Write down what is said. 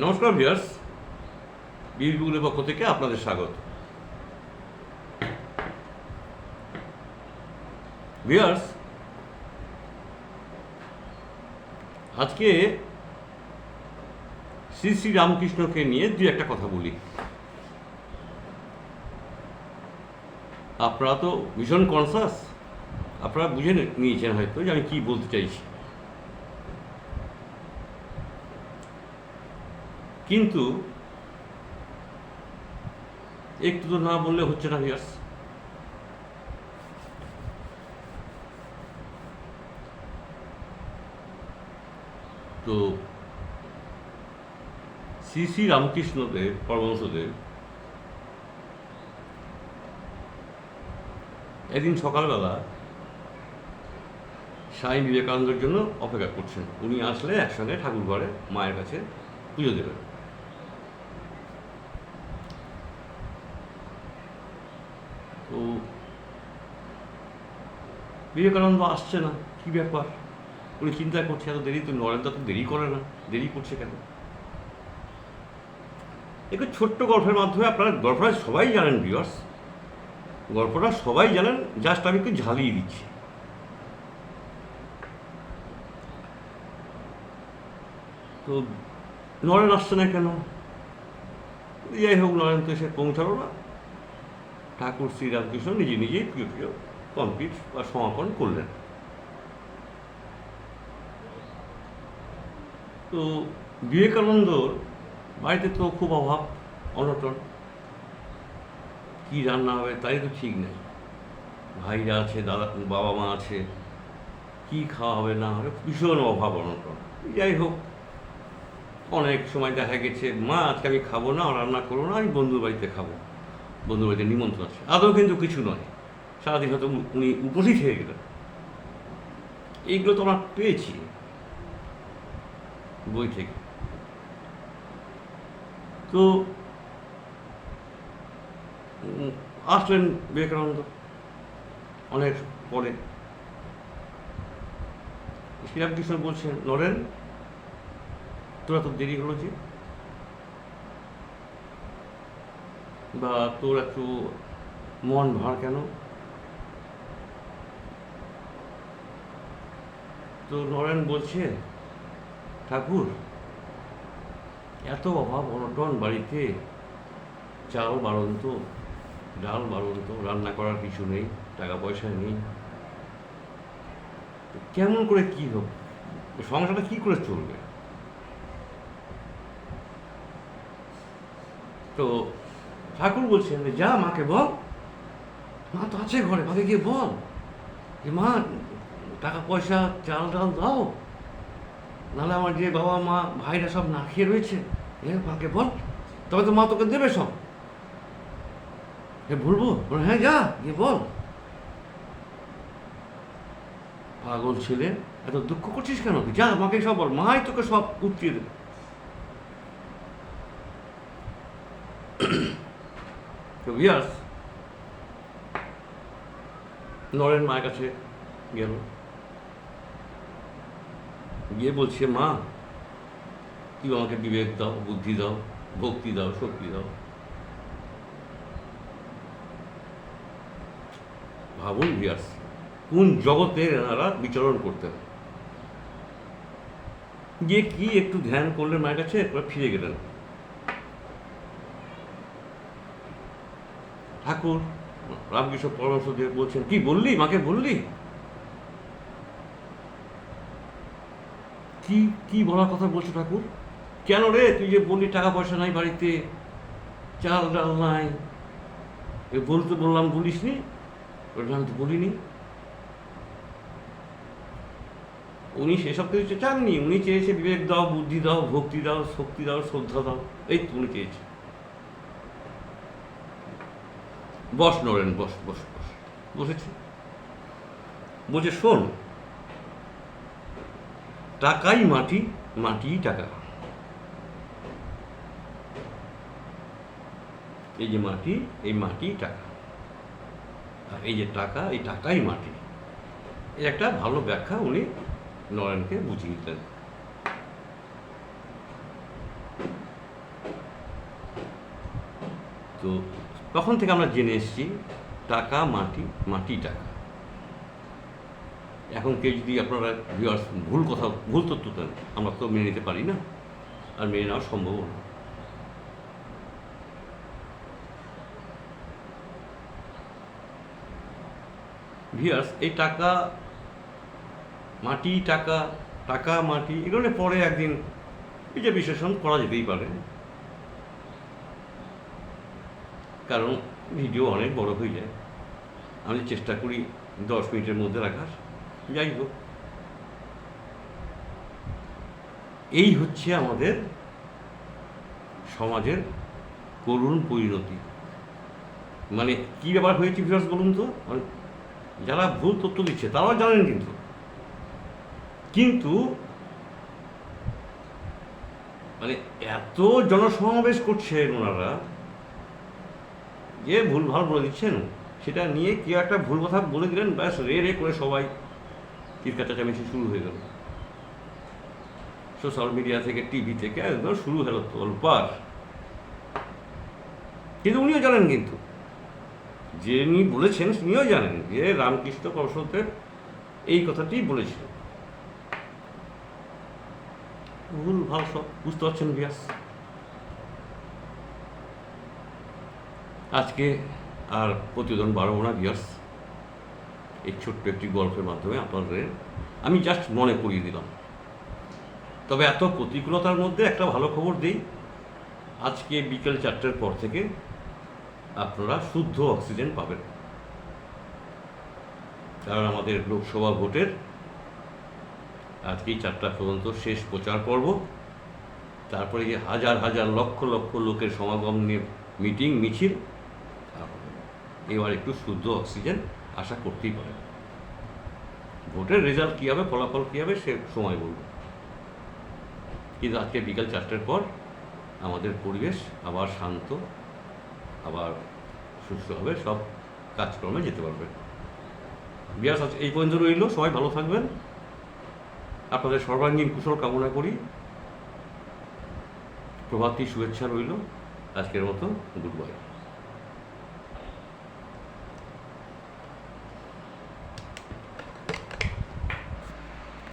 নমস্কার ভিয়ার্স বিবিগুলের পক্ষ থেকে আপনাদের স্বাগত। ভিয়ার্স আজকে শ্রী শ্রী রামকৃষ্ণকে নিয়ে দুই একটা কথা বলি। আপনারা তো ভীষণ কনসাস আপনারা বুঝে নিয়েছেন হয়তো যে আমি কী বলতে চাইছি। কিন্তু একটু তো না বললে হচ্ছে না ভিয়ার্স তো শ্রী শ্রী রামকৃষ্ণদেব পরমহংসদেব একদিন সকালবেলা স্বামী বিবেকানন্দের জন্য অপেক্ষা করছেন। উনি আসলে একসঙ্গে ঠাকুর ঘরে মায়ের কাছে পুজো দেবেন তো বিবেকানন্দ আসছে না, কি ব্যাপার? উনি চিন্তা করছে, এত দেরি তো নরেন্দ্র তো দেরি করে না, দেরি করছে কেন? একটু ছোট্ট গল্পের মাধ্যমে আপনারা গল্পটা সবাই জানেন ভিউয়ার্স গল্পটা সবাই জানেন জাস্ট আমি একটু ঝালিয়ে দিচ্ছি। তো নরেন আসছে না কেন? যাই হোক নরেন তো এসে পৌঁছালো না। ঠাকুর শ্রীরামকৃষ্ণ নিজে নিজেই প্রিয় প্রিয়। কমপ্লিট বা সমাপন করলেন। তো বিবেকানন্দর বাড়িতে তো খুব অভাব, অনটন। কী রান্না হবে তাই তো ঠিক নেই। ভাইরা আছে, দাদা বাবা মা আছে, কী খাওয়া হবে না হবে, ভীষণ অভাব, অনটন। যাই হোক, অনেক সময় দেখা গেছে, মা, আজকে আমি খাব না, রান্না করব না, আমি বন্ধুর বাড়িতে খাব। বন্ধুর বাড়িতে নিমন্ত্রণ আছে। আদৌ কিন্তু কিছু নয়। সারাদিন হয়তো উনি উপস্থিত হয়ে গেলেন। এইগুলো তো আমরা পেয়েছি। বই থেকে। তো আসলেন বিবেকানন্দ অনেক পরে। শ্রীরামকৃষ্ণ বলছেন, নরেন, তোরা তো দেরি হলো যে। বা তোর একটু মন ভার কেন? তো নরেন বলছে, ঠাকুর, এত অভাব অনটন বাড়িতে, চাল বাড়ন্ত, ডাল বাড়ন্ত, রান্না করার কিছু নেই টাকা পয়সা নেই কেমন করে কি হোক, সংসারটা কি করে চলবে? তো ঠাকুর বলছেন, যে মাকে বল, মা তো আছে ঘরে, মাকে গিয়ে বল মা টাকা পয়সা চাল ডাল দাও। নাহলে আমার যে বাবা, মা, ভাইরা সব না খেয়ে রয়েছে, এ, মাকে বল, তবে তো মা তোকে দেবে সব। এ, ভুলবো? হ্যাঁ যা, গিয়ে বল। পাগল ছেলে, এত দুঃখ করছিস কেন? যা, মাকে সব বল, মাই তোকে সব উঠিয়ে দেবে। নরেন মায়ের কাছে গেল। গিয়ে বলছে, মা তুই আমাকে বিবেক দাও, বুদ্ধি দাও, ভক্তি দাও, শক্তি দাও। ভাবুন ভিয়াস কোন জগতে এনারা বিচরণ করতেন গিয়ে কি একটু ধ্যান করলেন মায়ের কাছে, এরপর ফিরে গেলেন। ঠাকুর, রামকৃষ্ণ পরমহংসদেব বলছেন, কি বললি? মাকে বললি? কি কি বলার কথা বলছো ঠাকুর? কেন রে তুই যে বললি টাকা পয়সা নাই বাড়িতে, চাল ডাল নাই? বলতে বললাম বলিস নি আমি তো বলিনি। উনি সেসব কিছু চাননি, উনি চেয়েছে বিবেক দাও, বুদ্ধি দাও, ভক্তি দাও, শক্তি দাও, শ্রদ্ধা দাও, এই তো উনি চেয়েছে। বস নরেন, বস বস বস, বসেছে। বলছে, শোন টাকাই মাটি মাটি টাকা। এই যে মাটি, এই মাটি টাকা। আর এই যে টাকা, এই টাকাই মাটি। এই একটা ভালো ব্যাখ্যা উনি নরেনকে বুঝিয়ে দিতেন তো তখন থেকে আমরা জেনে এসেছি, টাকা, মাটি মাটি টাকা। এখন কেউ যদি আপনারা viewers, ভুল কথা, ভুল তথ্য দেন, আমরা তো মেনে নিতে পারি না, আর মেনে নেওয়া সম্ভব না। ভিয়ার্স এই টাকা, মাটি, টাকা টাকা, মাটি, এগুলো পরে একদিন যে বিশ্লেষণ করা যেতেই পারে। কারণ ভিডিও অনেক বড় হয়ে যায়। আমি চেষ্টা করি দশ মিনিটের মধ্যে রাখার। যাই হোক এই হচ্ছে আমাদের সমাজের করুণ পরিণতি। মানে কি ব্যাপার হয়েছে বিরাজ বলুন তো? মানে যারা ভুল তথ্য দিচ্ছে, তারাও জানেন কিন্তু। কিন্তু মানে এত জনসমাবেশ করছেন ওনারা যে ভুল ভালো বলে দিচ্ছেন, সেটা নিয়ে কেউ একটা ভুল কথা বলে দিলেন, ব্যাস, রে রে করে সবাই চিৎকার চেঁচামেচি শুরু হয়ে গেল। সোশ্যাল মিডিয়া থেকে টিভি থেকে একদম শুরু হলো তোলপার কিন্তু উনিও জানেন কিন্তু। যিনি বলেছেন, তিনিও জানেন যে রামকৃষ্ণ পরশুদেব এই কথাটি বলেছিলেন ভুল ভালো সব বুঝতে পারছেন বিয়াস আজকে আর প্রতিবেদন বাড়াবো না বিয়াস এই ছোট্ট একটি গল্পের মাধ্যমে আপনাদের আমি জাস্ট মনে করিয়ে দিলাম। তবে এত প্রতিকূলতার মধ্যে একটা ভালো খবর দিই। আজকে বিকেল চারটের পর থেকে আপনারা শুদ্ধ অক্সিজেন পাবেন। কারণ আমাদের লোকসভা ভোটের আজকেই চারটা পর্যন্ত শেষ প্রচার পর্ব। তারপরে যে হাজার হাজার লক্ষ লক্ষ লোকের সমাগম নিয়ে মিটিং মিছিল। এবার একটু শুদ্ধ অক্সিজেন আশা করতেই পারে। ভোটের রেজাল্ট কী হবে, ফলাফল কী হবে, সে সময় বলবে। কিন্তু আজকে বিকাল চারটের পর আমাদের পরিবেশ আবার শান্ত, আবার সুস্থ হবে, সব কাজকর্মে যেতে পারবে। বিয়াস, আজ এই পর্যন্ত রইল। সবাই ভালো থাকবেন। আপনাদের সর্বাঙ্গীন কুশল কামনা করি। প্রভাতী শুভেচ্ছা রইল। আজকের মতো গুড বাই।